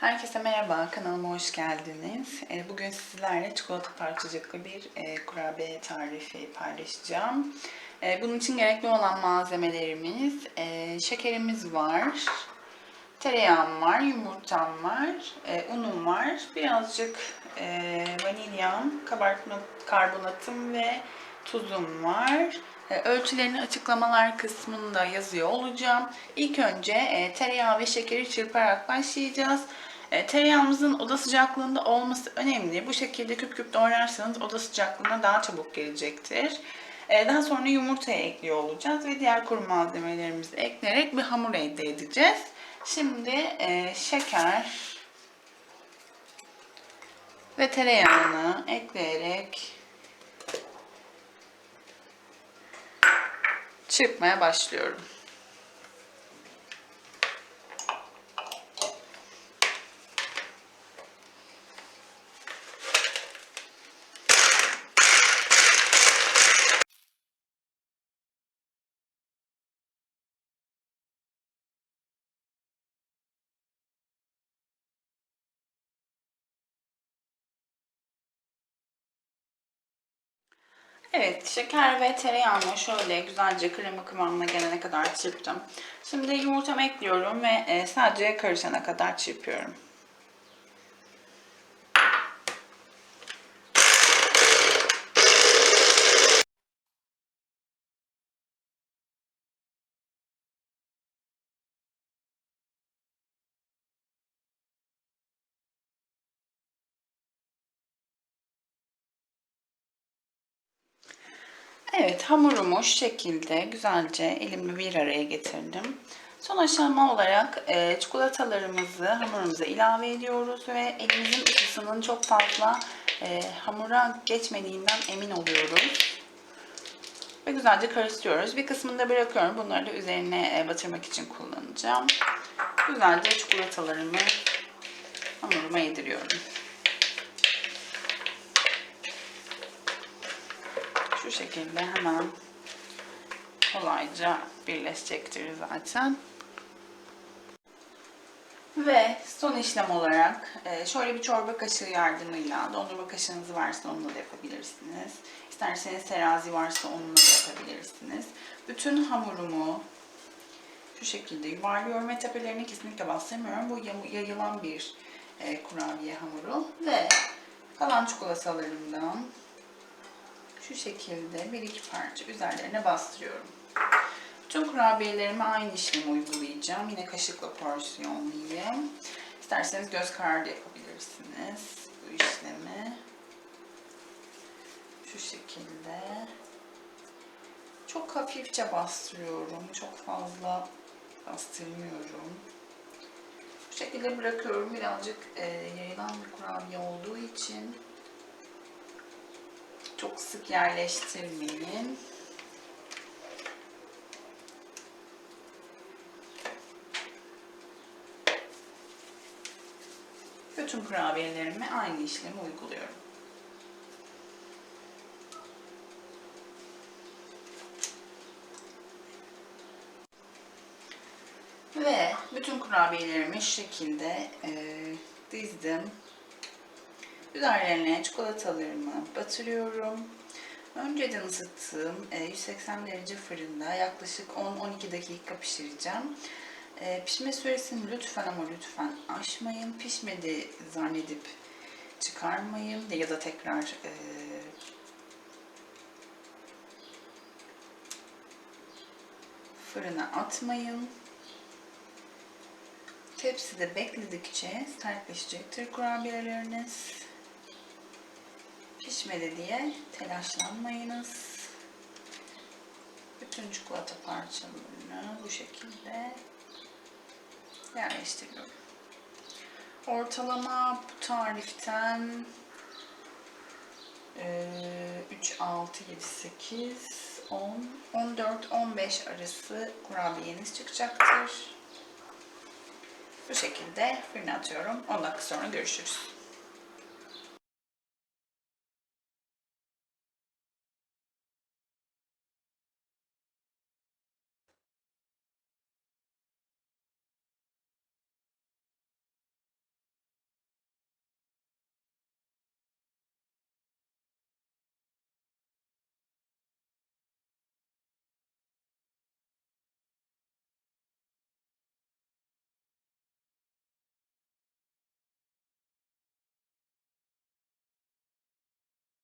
Herkese merhaba, kanalıma hoş geldiniz. Ee, Bugün sizlerle çikolata parçacıklı bir e, kurabiye tarifi paylaşacağım. E, Bunun için gerekli olan malzemelerimiz, e, şekerimiz var, tereyağım var, yumurtam var, e, unum var, birazcık vanilyam, kabartma karbonatım ve tuzum var. Ölçülerini açıklamalar kısmında yazıyor olacağım. İlk önce tereyağı ve şekeri çırparak başlayacağız. E, tereyağımızın oda sıcaklığında olması önemli. Bu şekilde küp küp doğrarsanız oda sıcaklığına daha çabuk gelecektir. E, daha sonra yumurtayı ekliyor olacağız ve diğer kuru malzemelerimizi ekleyerek bir hamur elde edeceğiz. Şimdi e, şeker ve tereyağını ekleyerek çırpmaya başlıyorum. Evet, şeker ve tereyağını şöyle güzelce krema kıvamına gelene kadar çırptım. Şimdi yumurtamı ekliyorum ve e, sadece karışana kadar çırpıyorum. Evet hamurumu şu şekilde güzelce elimle bir araya getirdim. Son aşama olarak e, çikolatalarımızı hamurumuza ilave ediyoruz ve elimizin ısısının çok fazla e, hamura geçmediğinden emin oluyoruz. Ve güzelce karıştırıyoruz. Bir kısmını da bırakıyorum. Bunları da üzerine e, batırmak için kullanacağım. Güzelce çikolatalarımı hamuruma yediriyorum. Şu şekilde hemen kolayca birleşecektir zaten. Ve son işlem olarak e, şöyle bir çorba kaşığı yardımıyla dondurma kaşığınız varsa onunla da yapabilirsiniz. İsterseniz terazi varsa onunla da yapabilirsiniz. Bütün hamurumu şu şekilde yuvarlıyorum ve tepelerini kesinlikle bastırmıyorum. Bu yayılan bir e, kurabiye hamuru ve kalan çikolatalarımdan şu şekilde bir iki parça üzerlerine bastırıyorum. Tüm kurabiyelerime aynı işlemi uygulayacağım. Yine kaşıkla porsiyonlayayım. İsterseniz göz kararı yapabilirsiniz bu işlemi. Şu şekilde. Çok hafifçe bastırıyorum. Çok fazla bastırmıyorum. Bu şekilde bırakıyorum. Birazcık e, yayılan bir kurabiye olduğu için çok sık yerleştirmeyin. Bütün kurabiyelerime aynı işlemi uyguluyorum. Ve bütün kurabiyelerimi şu şekilde e, dizdim. Üzerlerine çikolatalarımı batırıyorum. Önceden ısıttığım 180 derece fırında yaklaşık 10-12 dakika pişireceğim. E, pişme süresini lütfen ama lütfen aşmayın. Pişmedi zannedip çıkarmayın ya da tekrar e, fırına atmayın. Tepside bekledikçe sertleşecektir kurabiyeleriniz. Pişmedi diye telaşlanmayınız. Bütün çikolata parçalarını bu şekilde yerleştiriyorum. Ortalama bu tariften 3, 6, 7, 8, 10, 14, 15 arası kurabiyeniz çıkacaktır. Bu şekilde fırına atıyorum. 10 dakika sonra görüşürüz.